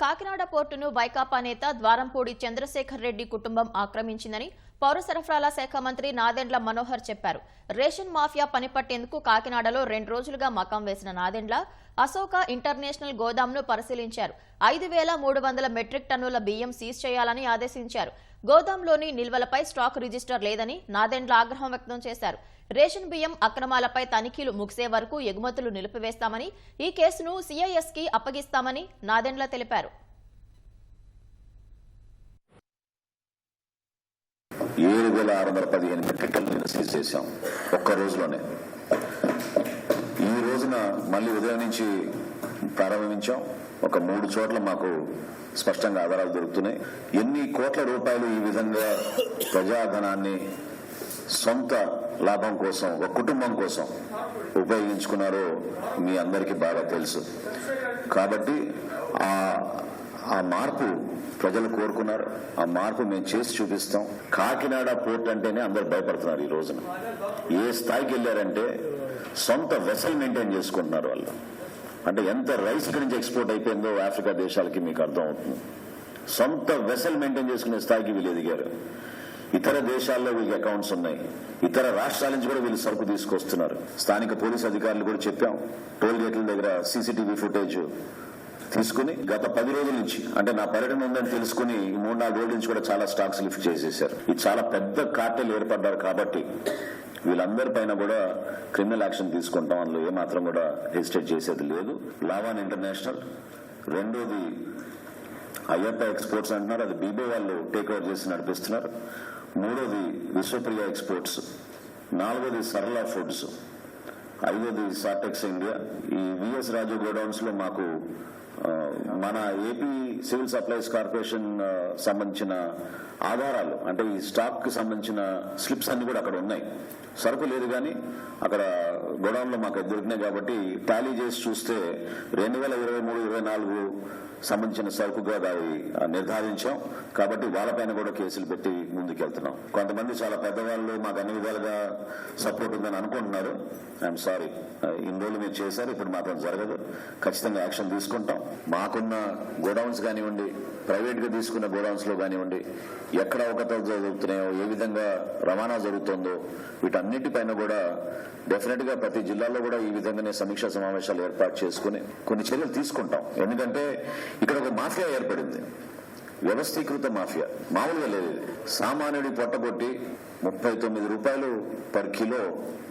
కాకినాడ పోర్టును వైకాపా నేత ద్వారంపూడి చంద్రశేఖర్ రెడ్డి కుటుంబం ఆక్రమించిందని పౌర సరఫరాల శాఖ మంత్రి నాదెండ్ల మనోహర్ చెప్పారు. రేషన్ మాఫియా పనిపట్టేందుకు కాకినాడలో రెండు రోజులుగా మకాం వేసిన నాదెండ్ల అశోక ఇంటర్నేషనల్ గోదాంను పరిశీలించారు. ఐదు వేల మూడు వందల మెట్రిక్ టన్నుల బియ్యం సీజ్ చేయాలని ఆదేశించారు. గోదాంలోని నిల్వలపై స్టాక్ రిజిస్టర్ లేదని నాదెండ్ల ఆగ్రహం వ్యక్తం చేశారు. రేషన్ బియ్యం అక్రమాలపై తనిఖీలు ముగిసే వరకు ఎగుమతులు నిలిపివేస్తామని ఈ కేసును సిఐఎస్కి అప్పగిస్తామని నాదెండ్ల తెలిపారు. ఏడు వేల ఆరు వందల పదిహేను మెట్రిక్ టన్నులను సీజ్ చేశాం ఒక్క రోజులోనే. ఈ రోజున మళ్ళీ ఉదయం నుంచి ప్రారంభించాం. ఒక మూడు చోట్ల మాకు స్పష్టంగా ఆధారాలు దొరుకుతున్నాయి. ఎన్ని కోట్ల రూపాయలు ఈ విధంగా ప్రజాధనాన్ని సొంత లాభం కోసం ఒక కుటుంబం కోసం ఉపయోగించుకున్నారో మీ అందరికీ బాగా తెలుసు. కాబట్టి ఆ ఆ మార్పు ప్రజలు కోరుకున్నారు. ఆ మార్పు మేము చేసి చూపిస్తాం. కాకినాడ పోర్ట్ అంటేనే అందరు భయపడుతున్నారు ఈ రోజున. ఏ స్థాయికి వెళ్ళారంటే సొంత వెసల్ మెయింటైన్ చేసుకుంటున్నారు వాళ్ళు. అంటే ఎంత రైస్ ఇక్కడి నుంచి ఎక్స్పోర్ట్ అయిపోయిందో ఆఫ్రికా దేశాలకి మీకు అర్థం అవుతుంది సొంత వెసల్ మెయింటైన్ చేసుకునే స్థాయికి వీళ్ళు ఎదిగారు. ఇతర దేశాల్లో వీళ్ళకి అకౌంట్స్ ఉన్నాయి. ఇతర రాష్ట్రాల నుంచి కూడా వీళ్ళు సరుకు తీసుకొస్తున్నారు. స్థానిక పోలీస్ అధికారులు కూడా చెప్పాం. టోల్ గేట్ల దగ్గర సీసీటీవీ ఫుటేజ్ తీసుకుని గత పది రోజుల నుంచి అంటే నా పర్యటన ఉందని తెలుసుకుని మూడు నాలుగు రోజుల నుంచి కూడా చాలా స్టాక్స్ లిఫ్ట్ చేసేశారు. ఇది చాలా పెద్ద కార్టెల్ ఏర్పడ్డారు కాబట్టి వీళ్ళందరి పైన కూడా క్రిమినల్ యాక్షన్ తీసుకుంటాం అందులో ఏమాత్రం కూడా హెజిటేట్ చేసేది లేదు. లావాన్ ఇంటర్నేషనల్ రెండోది అయ్యప్ప ఎక్స్పోర్ట్స్ అంటున్నారు అది బీబో వాళ్ళు టేక్ ఓవర్ చేసి నడిపిస్తున్నారు. మూడోది విశ్వప్రియ ఎక్స్పోర్ట్స్ నాలుగోది సరళ ఫుడ్స్ ఐదోది సాటెక్స్ ఇండియా. ఈ విఎస్ రాజు గోడౌన్స్లో మాకు మన ఏపీ సివిల్ సప్లైస్ కార్పొరేషన్ సంబంధించిన ఆధారాలు అంటే ఈ స్టాక్కి సంబంధించిన స్లిప్స్ అన్ని కూడా అక్కడ ఉన్నాయి. సరుకు లేదు కానీ అక్కడ గొడవల్లో మాకు దొరికినాయి కాబట్టి టాలీ చేసి చూస్తే రెండు వేల ఇరవై మూడు ఇరవై నాలుగు సంబంధించిన సరుకుగా అవి నిర్ధారించాం. కాబట్టి వాళ్ళపైన కూడా కేసులు పెట్టి ముందుకెళ్తున్నాం. కొంతమంది చాలా పెద్దవాళ్ళు మాకు అన్ని విధాలుగా సపోర్ట్ ఉందని అనుకుంటున్నారు. ఐఎమ్ సారీ ఇన్ని రోజులు మీరు చేశారు ఇప్పుడు మాత్రం జరగదు. ఖచ్చితంగా యాక్షన్ తీసుకుంటాం. మాకున్న గోడౌన్స్ కానివ్వండి ప్రైవేట్గా తీసుకున్న గోడౌన్స్లో కానివ్వండి ఎక్కడ అవకతలు జరుగుతున్నాయో ఏ విధంగా రవాణా జరుగుతుందో వీటన్నిటిపైన కూడా డెఫినెట్గా ప్రతి జిల్లాలో కూడా ఈ విధంగానే సమీక్షా సమావేశాలు ఏర్పాటు చేసుకుని కొన్ని చర్యలు తీసుకుంటాం. ఎందుకంటే ఇక్కడ ఒక మాఫియా ఏర్పడింది. వ్యవస్థీకృత మాఫియా. మామూలుగా లేదు సామాన్యుడి పొట్టగొట్టి ముప్పై తొమ్మిది రూపాయలు పర్ కిలో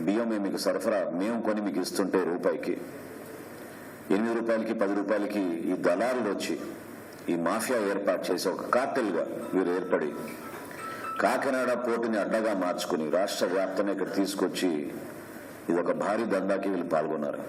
బియ్యం మీకు సరఫరా మేము కొని మీకు ఇస్తుంటే రూపాయికి. ఎనిమిది రూపాయలకి పది రూపాయలకి ఈ దళారులు వచ్చి ఈ మాఫియా ఏర్పాటు చేసి ఒక కార్టెల్గా వీరు ఏర్పడి కాకినాడ పోటీని అడ్డగా మార్చుకుని రాష్ట్ర వ్యాప్తంగా ఇక్కడ తీసుకొచ్చి ఇది ఒక భారీ దందాకి వీళ్ళు పాల్గొన్నారు.